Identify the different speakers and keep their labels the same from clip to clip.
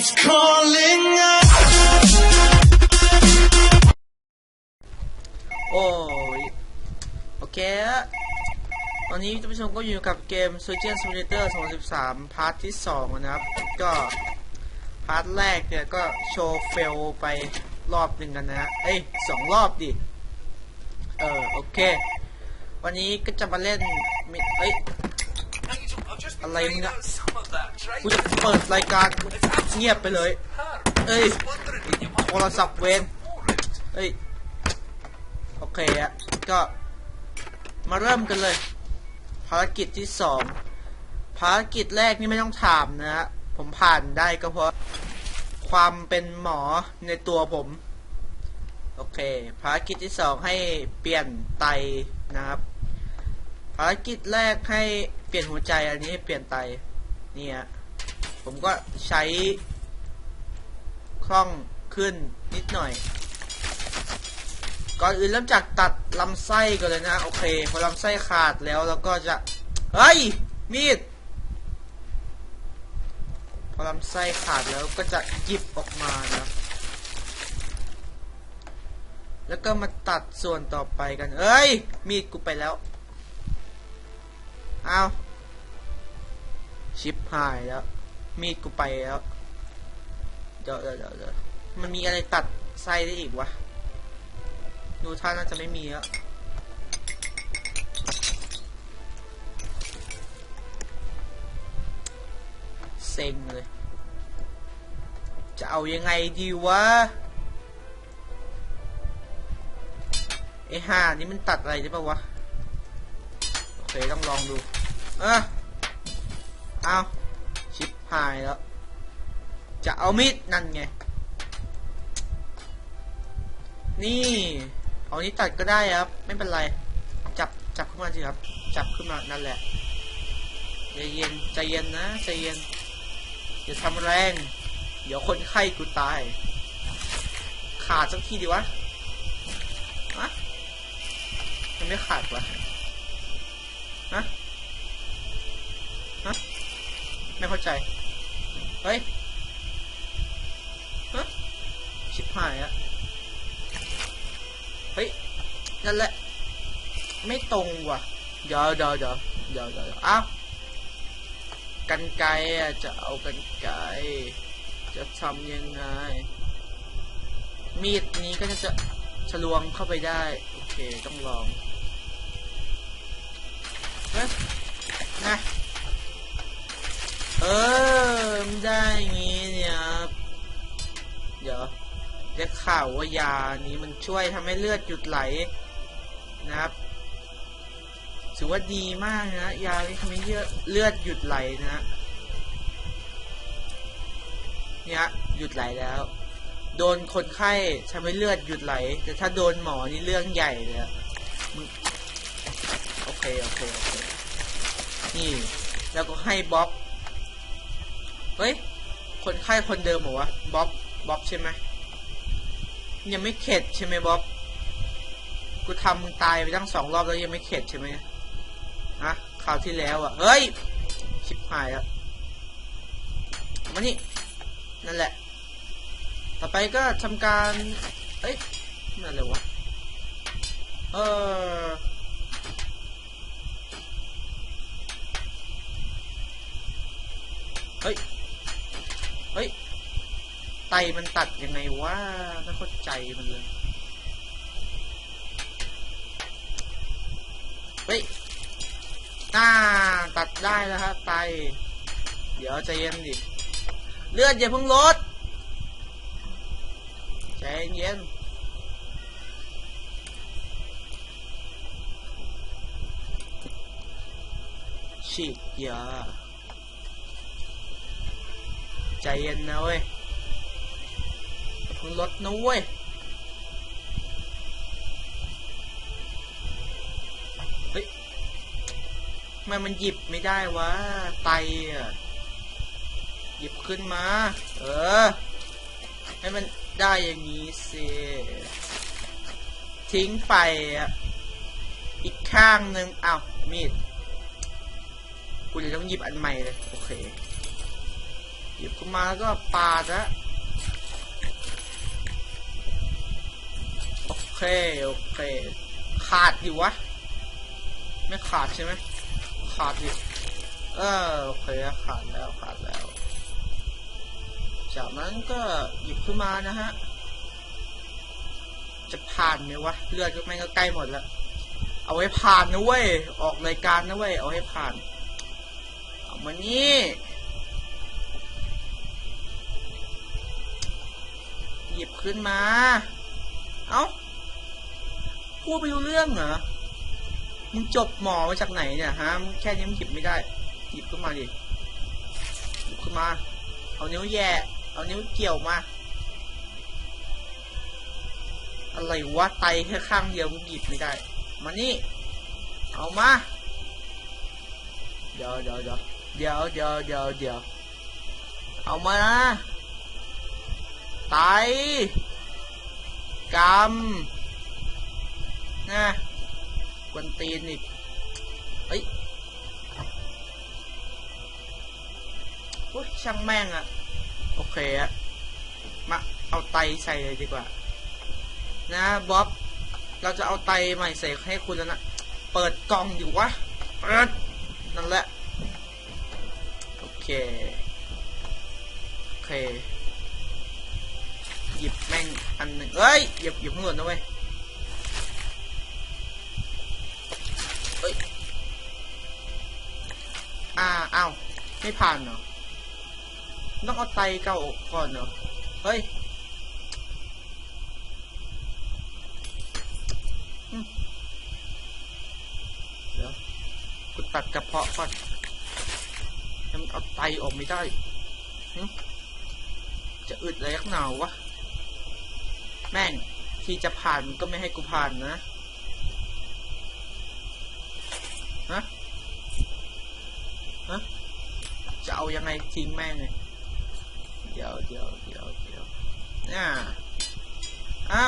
Speaker 1: It's calling out.
Speaker 2: โอ้ยโอเคฮะตอนนี้ท่านผู้ชมก็อยู่กับเกม Surgeon Simulator 2013 พาร์ทที่ 2 นะครับ ก็พาร์ทแรกเนี่ยก็โชว์เฟลไปรอบหนึ่งกันนะฮะเอ้ยสองรอบดิ เออ โอเค วันนี้ก็จะมาเล่นมิเอ้ย อะไรมึงอะ กูจะเปิดรายการเงียบไปเลย เอ้ยโทรศัพท์เวนเอ้ย โอเคอะก็มาเริ่มกันเลย ภารกิจที่สองภารกิจแรกนี่ไม่ต้องถามนะฮะผมผ่านได้ก็เพราะ ความเป็นหมอในตัวผม โอเค ภารกิจที่สองให้เปลี่ยนไตนะครับ ภารกิจแรกให้เปลี่ยนหัวใจอันนี้ให้เปลี่ยนไตเนี่ย ผมก็ใช้คล่องขึ้นนิดหน่อย ก่อนอื่นเริ่มจากตัดลำไส้ก่อนเลยนะ โอเค พอลำไส้ขาดแล้วเราก็จะ เฮ้ย มีด พอลำไส้ขาดแล้วก็จะหยิบออกมานะ แล้วก็มาตัดส่วนต่อไปกัน เอ้ย มีดกูไปแล้ว เอาชิปหายแล้ว มีดกูไปแล้วเดี๋ยวเดี๋ยวเดี๋ยวมันมีอะไรตัดไส้ได้อีกวะ ดูท่าน่าจะไม่มีแล้วเซ็งเลย จะเอายังไงดีวะไอห่านี่มันตัดอะไรได้ปะวะ โอเค ต้องลองดู เออเอา หายแล้ว จะเอามีดนั่นไง นี่ เอานี้ตัดก็ได้ครับ ไม่เป็นไร จับจับขึ้นมาสิครับ จับขึ้นมานั่นแหละใจเย็นใจเย็นนะใจเย็นอย่าทำแรง เดี๋ยวคนไข้กูตาย ขาดสักทีดีวะอะมันไม่ขาดวะฮะฮะไม่เข้าใจ เฮ้ยฮะชิบหายอะเฮ้ย นั่นแหละ ไม่ตรงว่ะ เดี๋ยวเดี๋ยวเดี๋ยวเดี๋ยวเดี๋ยวอ้าวกันไกรอะจะเอากันไกรจะทำยังไง มีดนี้ก็จะฉลวงเข้าไปได้ โอเค ต้องลอง เฮ้ยนะ ออมันได้ย่างงี้เนี่ยครับเดี๋ยวได้ข่าวว่ายานี้มันช่วยทำให้เลือดหยุดไหลนะครับถือว่าดีมากนะยาที่ทำให้เลือดหยุดไหลนะเนี่ยหยุดไหลแล้ว โดนคนไข้ทำให้เลือดหยุดไหล แต่ถ้าโดนหมอนี่เรื่องใหญ่เลยโอเคโอเคโอเคนี่ แล้วก็ให้บ๊อบ เฮ้ย คนไข้คนเดิมเหรอวะบ๊อบบ๊อบใช่ไหมยังไม่เข็ดใช่ไหมบ๊อบ กูทำมึงตายไปตั้งสองรอบแล้วยังไม่เข็ดใช่ไหมฮะคราวที่แล้วอะเฮ้ย ชิบหายแล้วมานี่ นั่นแหละ ต่อไปก็ทำการ เอ้ยนั่นเลยวะ เออเฮ้ย เฮ้ย ไตมันตัดยังไงวะไม่เข้าใจมันเลย เฮ้ยน่าตัดได้แล้วครับไต เดี๋ยวใจเย็นดิ เลือดอย่าเพิ่งลดใจเย็นฉีดยา ใจเย็นนะเว้ยอย่าเพิ่งลดนะเว้ยเฮ้ยทำไมมันหยิบไม่ได้วะไตอะหยิบขึ้นมา เออ ให้มันได้อย่างนี้สิทิ้งไปอะอีกข้างหนึ่งอ้าวมีดกูจะต้องหยิบอันใหม่เลย โอเค หยิบขึ้นมาแล้วก็ปาดนะโอเคโอเค ขาดอยู่วะ ไม่ขาดใช่ไหมขาดดิเออโอเคขาดแล้วขาดแล้ว จากนั้นก็หยิบขึ้นมานะฮะ จะผ่านไหมวะ เลือดก็ไม่ก็ใกล้หมดแล้ว เอาไว้ผ่านนะเว้ย ออกรายการนะเว้ย เอาให้ผ่าน เอามานี่ ยิบขึ้นมา เอ้า พูดไม่รู้เรื่องเหรอ มึงจบหมอมาจากไหนเนี่ยฮะมึงแค่นี้มึงหยิบไม่ได้ หยิบขึ้นมาดิ หยิบขึ้นมา เอานิ้วแย่ เอานิ้วเกี่ยวมา อะไรวะไตแค่ข้างเดียวมึงหยิบไม่ได้ มานี่ เอามา เดี๋ยวเดี๋ยวเดี๋ยวเดี๋ยวเดี๋ยวเดี๋ยวเดี๋ยวเอามานะ ไตกำนะกวนตีนอีกเฮ้ยโอ้ยช่างแม่งอะโอเคอะมาเอาไตใส่เลยดีกว่า นะบ๊อบเราจะเอาไตใหม่ใส่ให้คุณแล้วนะเปิดกล่องอยู่วะเปิดนั่นแหละโอเคโอเค หยิบแม่งอันหนึ่งเอ้ยหยิบหยิบข้างบนนะเว้ยเอ้ยอ่าอ้าวไม่ผ่านเหรอต้องเอาไตเก่าออกก่อนเหรอเฮ้ยเดี๋ยวกูตัดกระเพาะก่อนยังเอาไตออกไม่ได้จะอึดอะไรนักหนาววะ แม่งที่จะผ่านมันก็ไม่ให้กูผ่านนะฮะฮะจะเอายังไงทิ้งแม่งเลยเดี๋ยวเดี๋ยวเดี๋ยวเดี๋ยวน่าอะ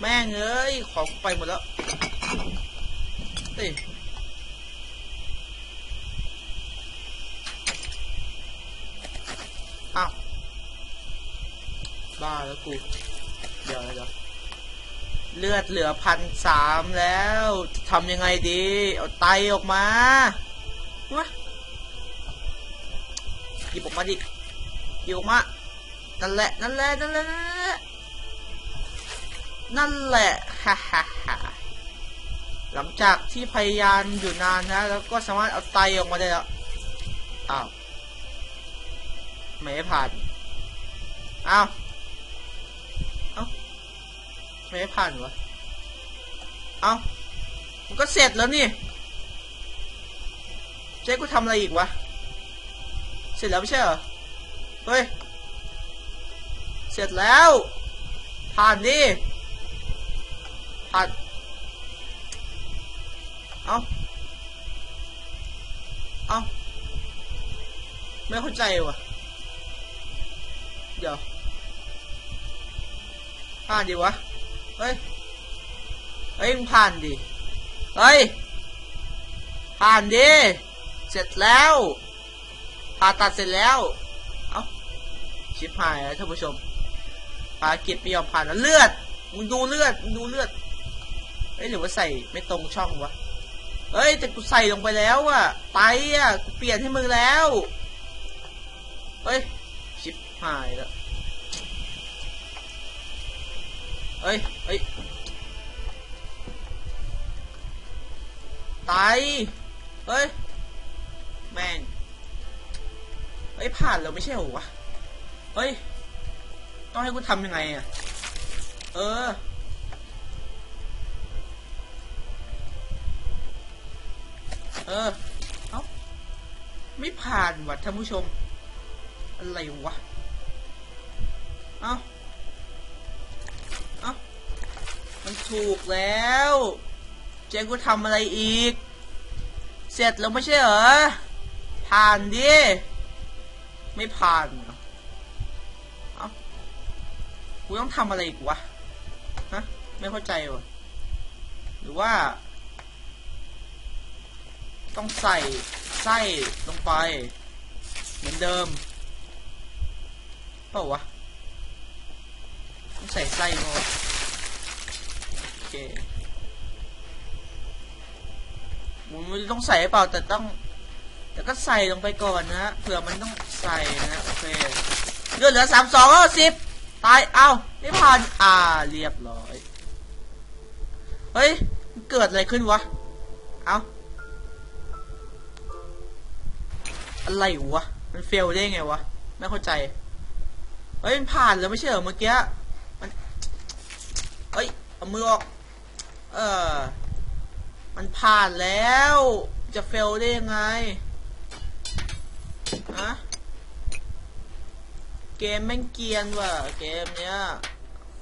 Speaker 2: แม่งเอ้ยของไปหมดแล้วเฮ้ยอ้าวบ้าแล้วกู เดี๋ยวเดี๋ยวเลือดเหลือพันสามแล้วจะทำยังไงดี เอาไตออกมาวะหยิบออกมาดิหยิบออกมานั่นแหละนั่นแหละ นั่นแหละ นั่นแหละ นั่นแหละ ฮ่าฮ่าฮ่าหลังจากที่พยายามอยู่นานนะ แล้วก็สามารถเอาไตออกมาได้แล้ว อ้าว ไม่ให้ผ่าน อ้าวเอ้า ไม่ให้ผ่านวะเอ้ามันก็เสร็จแล้วนี่เจ๊กูทำอะไรอีกวะ เสร็จแล้วไม่ใช่เหรอ เฮ้ย เสร็จแล้ว ผ่านดิ ผ่าน เอาเอาไม่เข้าใจวะเดี๋ยวผ่านดิวะ ฮ้ย เฮ้ย มึงผ่านดิ เฮ้ย ผ่านดิ เสร็จแล้วผ่าตัดเสร็จแล้ว เอาชิบหายแล้วท่านผู้ชมภารกิจไม่ยอมผ่านแล้วเลือด มึงดูเลือด มึงดูเลือดเอ้ยหรือว่าใส่ไม่ตรงช่องวะเอ้ย แต่กูใส่ลงไปแล้วอะไตอะกูเปลี่ยนให้มึงแล้ว เฮ้ย ชิบหายแล้ว เอ้ยเอ้ยไตเฮ้ย แม่งเฮ้ย ผ่านแล้วไม่ใช่หรอวะเฮ้ย ต้องให้กูทำยังไงอะเออ เออ เอ้า ไม่ผ่านว่ะท่านผู้ชม อะไรวะ เอ้า มันถูกแล้ว เจ๊กูทำอะไรอีก เสร็จแล้วไม่ใช่เหรอ ผ่านดิ ไม่ผ่านเอ้ากูต้องทำอะไรอีกวะ ฮะ ไม่เข้าใจวะหรือว่า ต้องใส่ไส้ลงไป เหมือนเดิมเปล่าวะต้องใส่ไส้มาวะโอ เคผมม่รู้ต้องใส่เปล่าแต่ต้อง แต่ก็ใส่ลงไปก่อนนะเผื่อมันต้องใส่นะโอเคเลือดเหลือสามสองแล้วสิบตายเอาไม่ผ่านอ่าเรียบร้อย เฮ้ยเกิดอะไรขึ้นวะ เอ้าอะไรวะ มันเฟลได้ไงวะ ไม่เข้าใจ เฮ้ย มันผ่านแล้วไม่ใช่เหรอเมื่อกี้ มัน เฮ้ย เอามือออก เออ มันผ่านแล้ว จะเฟลได้ยังไงฮะเกมแม่งเกียนว่ะ เกมเนี้ย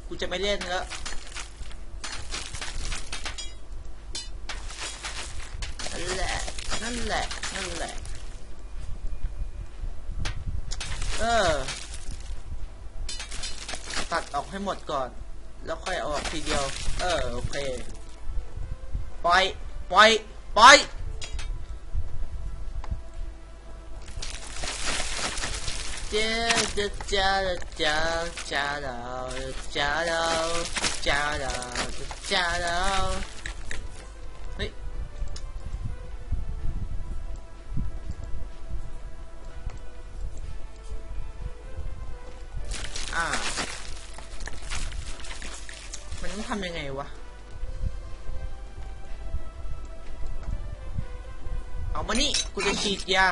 Speaker 2: กูจะไม่เล่นแล้วนั่นแหละ นั่นแหละ นั่นแหละ เออ ตัดออกให้หมดก่อน แล้วค่อยเอาออกทีเดียว เออ โอเค ปล่อย ปล่อย ปล่อย จ้าจ้าจ้าจ้าจ้าดาวจ้าดาวจ้าดาวจ้าดาวเฮ้ยอ่า มันต้องทำยังไงวะ เอามานี่กูจะฉีดยา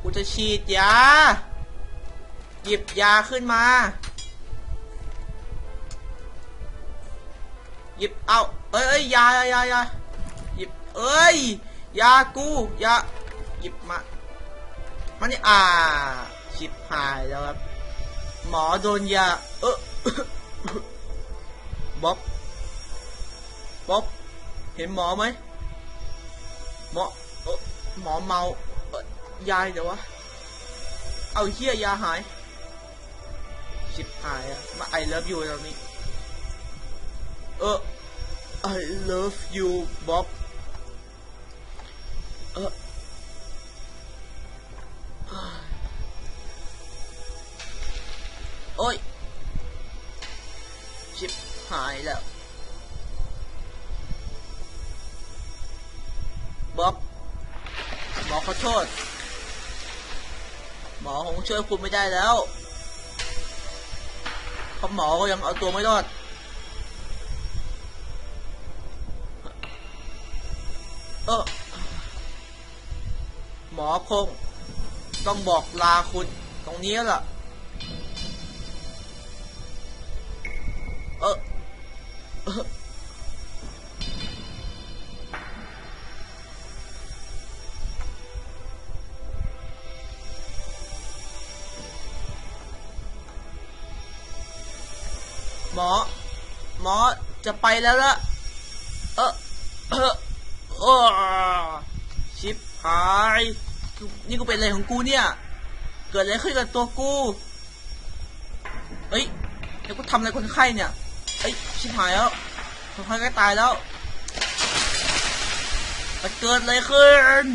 Speaker 2: กูจะฉีดยา หยิบยาขึ้นมา หยิบเอาเอ้ยเอ้ยยายายายาหยิบเอ้ยยากูยาหยิบมามานี่อ่าชิบหายแล้วครับหมอโดนยาเออบ๊อบ บ๊อบเห็นหมอไหมหมอหมอเมาเยายเดี๋ยววะ เอาเฮียยาหาย ชิบหายอะมาไอเลิฟยูตรงนี้ เออ I love you บ๊อบเออโอ้ย ชิบหายแล้ว บ๊อบหมอขอโทษ หมอคงช่วยคุณไม่ได้แล้วเพราะหมอก็ยังเอาตัวไม่รอดเออหมอคง ต้องบอกลาคุณตรงนี้แล้วล่ะ เออ แล้วละเออเออโอ้ชิบหายนี่กูเป็นอะไรของกูเนี่ย เกิดอะไรขึ้นกับตัวกูเอ้ยเดี๋ยวกูทำอะไรคนไข้เนี่ยเอ้ยชิบหายแล้วคนไข้ใกล้ตายแล้วมันเกิดอะไรขึ้น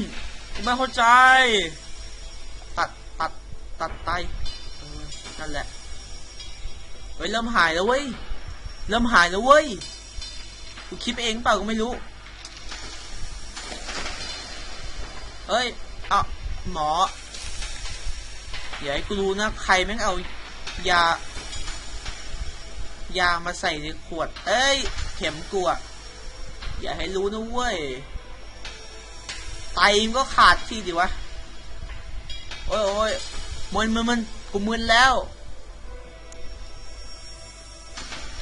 Speaker 2: กูไม่เข้าใจ ตัดตัดตัดไตนั่นแหละเฮ้ยเริ่มหายแล้วเว้ยเริ่มหายแล้วเว้ย กูคิดเองเปล่าก็ไม่รู้เฮ้ยเอาหมออย่าให้กูรู้นะ ใครแม่งเอายา ยามาใส่ในขวด เอ้ย เข็มกูอะอย่าให้รู้นะเว้ย ไตมันก็ขาดที่ดิวะ โอ้ยโอ้ยมึนมึนมึนกูมึนแล้ว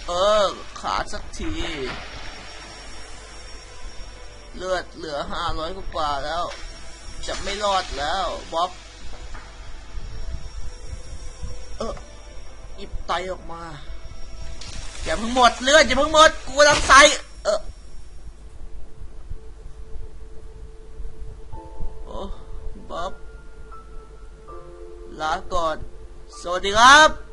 Speaker 2: เออ ขาดสักที เลือดเหลือห้าร้อยกว่าแล้ว จะไม่รอดแล้วบ๊อบเออหยิบไตออกมา อย่าเพิ่งหมดเลือดอย่าเพิ่งหมดกูกำลังใส่เออโอ้บ๊อบลาก่อน สวัสดีครับ